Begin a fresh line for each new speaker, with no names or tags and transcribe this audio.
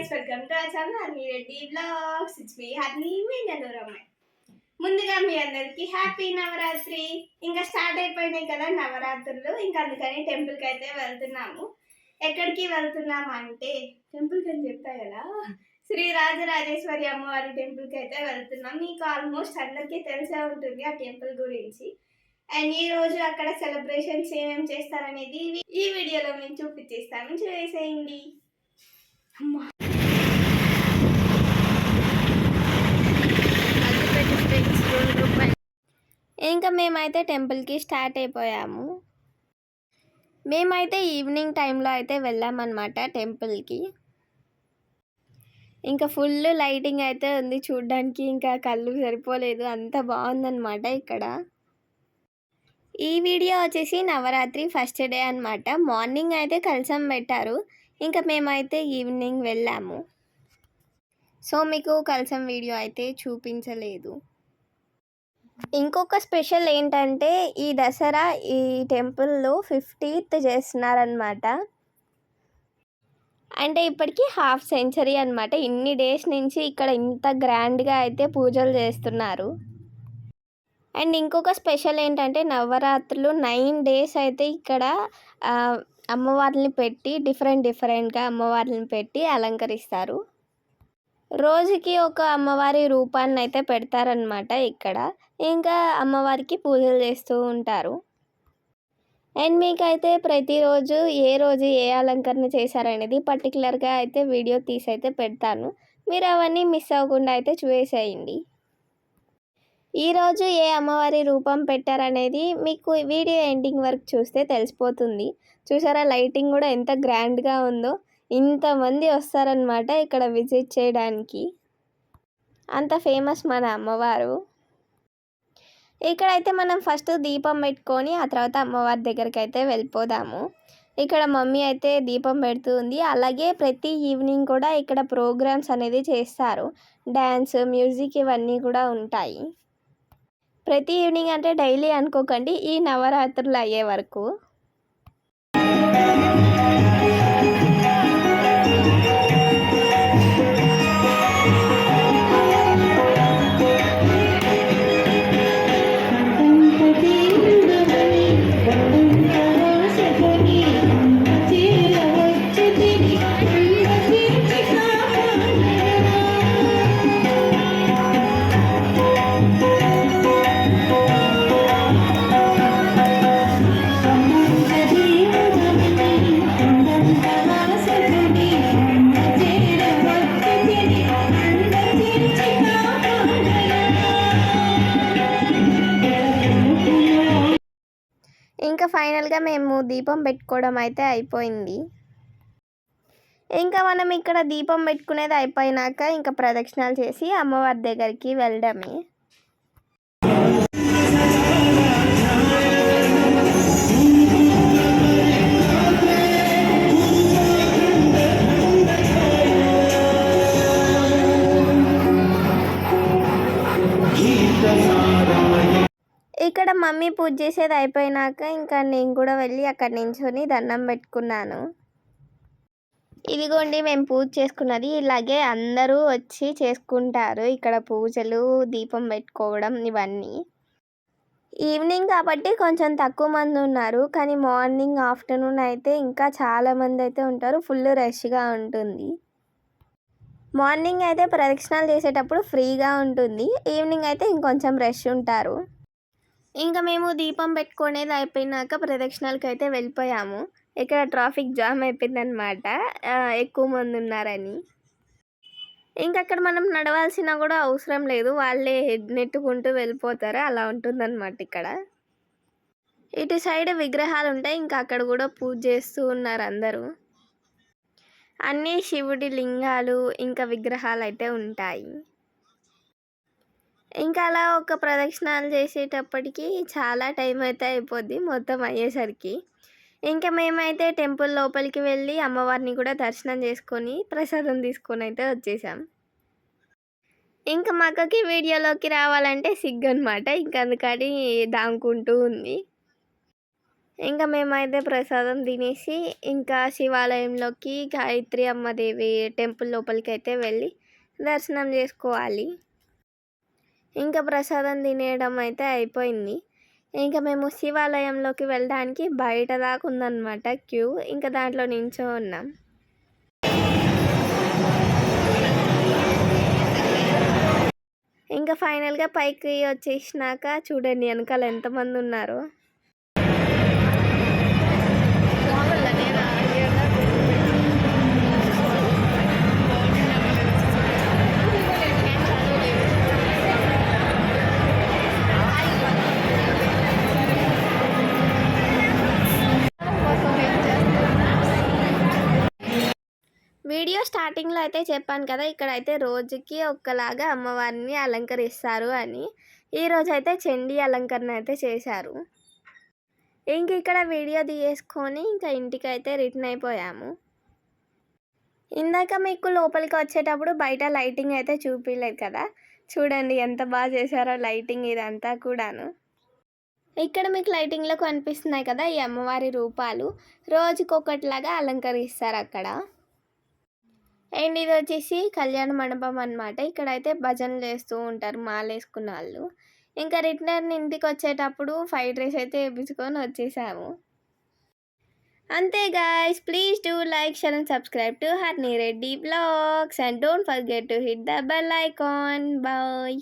Guys welcome to our channel Harni Reddy blogs it's me Harni మీ నెల్లూరమ్మాయి ముందుగా మీ అందరికీ హ్యాపీ నవరాత్రి. ఇంకా స్టార్ట్ అయిపోయినాయి కదా నవరాత్రులు. ఇంకా అందుకని టెంపుల్కి అయితే వెళ్తున్నాము. ఎక్కడికి వెళ్తున్నాము అంటే టెంపుల్కి అని చెప్తా కదా? శ్రీ రాజరాజేశ్వరి అమ్మవారి టెంపుల్కి అయితే వెళ్తున్నాం. మీకు ఆల్మోస్ట్ అందరికీ తెలిసే ఉంటుంది ఆ టెంపుల్ గురించి. అండ్ ఈ రోజు అక్కడ సెలబ్రేషన్స్ ఏమేమి చేస్తారనేది ఈ వీడియోలో మేము చూపించేస్తాము చూసేయండి. అమ్మా. ఇంకా మేమైతే టెంపుల్కి స్టార్ట్ అయిపోయాము. మేమైతే ఈవినింగ్ టైంలో అయితే వెళ్ళామన్నమాట టెంపుల్కి. ఇంకా ఫుల్ లైటింగ్ అయితే ఉంది చూడ్డానికి ఇంకా కళ్ళు సరిపోలేదు అంత బాగుందన్నమాట ఇక్కడ. ఈ వీడియో వచ్చేసి నవరాత్రి ఫస్ట్ డే అన్నమాట. మార్నింగ్ అయితే కలసం పెట్టారు ఇంకా మేమైతే ఈవినింగ్ వెళ్ళాము. సో మీకు కలసం వీడియో అయితే చూపించలేదు. ఇంకొక స్పెషల్ ఏంటంటే ఈ దసరా ఈ టెంపుల్లో ఫిఫ్టీత్ చేస్తున్నారనమాట అంటే ఇప్పటికి హాఫ్ సెంచరీ అనమాట ఇన్ని డేస్ నుంచి ఇక్కడ ఇంత గ్రాండ్గా అయితే పూజలు చేస్తున్నారు. అండ్ ఇంకొక స్పెషల్ ఏంటంటే నవరాత్రులు నైన్ డేస్ అయితే ఇక్కడ అమ్మవారిని అమ్మవార్లని పెట్టి డిఫరెంట్ డిఫరెంట్గా అమ్మవార్లని పెట్టి అలంకరిస్తారు. రోజుకి ఒక అమ్మవారి రూపాన్ని అయితే పెడతారనమాట ఇక్కడ. ఇంకా అమ్మవారికి పూజలు చేస్తూ ఉంటారు. అండ్ మీకైతే ప్రతిరోజు ఏ రోజు ఏ అలంకరణ చేశారనేది పర్టికులర్గా అయితే వీడియో తీసి అయితే పెడతాను. మీరు అవన్నీ మిస్ అవ్వకుండా అయితే చూసేయండి ఈరోజు ఏ అమ్మవారి రూపం పెట్టారనేది మీకు వీడియో ఎండింగ్ వరకు చూస్తే తెలిసిపోతుంది. చూసారా లైటింగ్ కూడా ఎంత గ్రాండ్గా ఉందో. ఇంతమంది వస్తారనమాట ఇక్కడ విజిట్ చేయడానికి. అంత ఫేమస్ మన అమ్మవారు. ఇక్కడైతే మనం ఫస్ట్ దీపం పెట్టుకొని ఆ తర్వాత అమ్మవారి దగ్గరికి అయితే వెళ్ళిపోదాము. ఇక్కడ మమ్మీ అయితే దీపం పెడుతుంది. అలాగే ప్రతి ఈవినింగ్ కూడా ఇక్కడ ప్రోగ్రామ్స్ అనేది చేస్తారు. డ్యాన్స్ మ్యూజిక్ ఇవన్నీ కూడా ఉంటాయి. ప్రతి ఈవినింగ్ అంటే డైలీ అనుకోకండి ఈ నవరాత్రులు అయ్యే వరకు. ఫైనల్గా మేము దీపం పెట్టుకోవడం అయితే అయిపోయింది. ఇంకా మనం ఇక్కడ దీపం పెట్టుకునేది అయిపోయినాక ఇంకా ప్రదక్షిణాలు చేసి అమ్మవారి దగ్గరికి వెళ్ళడమే అక్కడ మమ్మీ పూజ చేసేది అయిపోయినాక ఇంకా నేను కూడా వెళ్ళి అక్కడ నించొని దండం పెట్టుకున్నాను. ఇదిగోండి మేము పూజ చేసుకున్నది. ఇలాగే అందరూ వచ్చి చేసుకుంటారు ఇక్కడ పూజలు దీపం పెట్టుకోవడం ఇవన్నీ. ఈవినింగ్ కాబట్టి కొంచెం తక్కువ మంది ఉన్నారు కానీ మార్నింగ్ ఆఫ్టర్నూన్ అయితే ఇంకా చాలా మంది అయితే ఉంటారు. ఫుల్ రష్గా ఉంటుంది. మార్నింగ్ అయితే ప్రదక్షిణాలు చేసేటప్పుడు ఫ్రీగా ఉంటుంది. ఈవినింగ్ అయితే ఇంకొంచెం రష్ ఉంటారు. ఇంకా మేము దీపం పెట్టుకునేది అయిపోయినాక ప్రదక్షిణాలకు అయితే వెళ్ళిపోయాము. ఇక్కడ ట్రాఫిక్ జామ్ అయిపోయిందనమాట ఎక్కువ మంది ఉన్నారని. ఇంకా అక్కడ మనం నడవాల్సిన కూడా అవసరం లేదు. వాళ్ళే నెట్టుకుంటూ వెళ్ళిపోతారు. అలా ఉంటుందన్నమాట ఇక్కడ. ఇటు సైడ్ విగ్రహాలు ఉంటాయి ఇంకా అక్కడ కూడా పూజ చేస్తూ ఉన్నారు అందరూ. అన్నీ శివుడి లింగాలు ఇంకా విగ్రహాలు అయితే ఉంటాయి. ఇంకా అలా ఒక ప్రదక్షిణాలు చేసేటప్పటికి చాలా టైం అయితే అయిపోద్ది మొత్తం అయ్యేసరికి. ఇంకా మేమైతే టెంపుల్ లోపలికి వెళ్ళి అమ్మవారిని కూడా దర్శనం చేసుకొని ప్రసాదం తీసుకొని అయితే వచ్చేసాం. ఇంకా మా అక్కకి వీడియోలోకి రావాలంటే సిగ్గు అనమాట ఇంకా అందుకని దాముకుంటూ ఉంది. ఇంకా మేమైతే ప్రసాదం తినేసి ఇంకా శివాలయంలోకి గాయత్రి అమ్మదేవి టెంపుల్ లోపలికి అయితే వెళ్ళి దర్శనం చేసుకోవాలి. ఇంకా ప్రసాదం తినేయడం అయితే అయిపోయింది. ఇంకా మేము శివాలయంలోకి వెళ్ళడానికి బయట దాకా ఉందన్నమాట క్యూ. ఇంకా దాంట్లో నించో ఉన్నాం. ఇంకా ఫైనల్గా పైకి వచ్చేసినాక చూడండి వెనకాల ఎంతమంది ఉన్నారో. స్టార్టింగ్లో అయితే చెప్పాను కదా! ఇక్కడైతే రోజుకి ఒక్కలాగా అమ్మవారిని అలంకరిస్తారు అని. ఈరోజు అయితే చెండి అలంకరణ అయితే చేశారు. ఇంక ఇక్కడ వీడియో తీసేసుకొని ఇంకా ఇంటికి అయితే రిటర్న్ అయిపోయాము. ఇందాక మీకు లోపలికి వచ్చేటప్పుడు బయట లైటింగ్ అయితే చూపించలేదు కదా! చూడండి ఎంత బాగా చేశారో లైటింగ్ ఇదంతా కూడాను. ఇక్కడ మీకు లైటింగ్లో కనిపిస్తున్నాయి కదా! ఈ అమ్మవారి రూపాలు. రోజుకొకటిలాగా అలంకరిస్తారు అక్కడ. అండ్ ఇది వచ్చేసి కళ్యాణ మండపం అనమాట ఇక్కడైతే భజనలు చేస్తూ ఉంటారు మాలేసుకున్న వాళ్ళు. ఇంకా రిటర్న్ ఇంటికి వచ్చేటప్పుడు ఫ్రైడ్ రైస్ అయితే వేపించుకొని వచ్చేసాము. అంతే guys please do like share and subscribe to Harni Reddy blogs and don't forget to hit the bell icon bye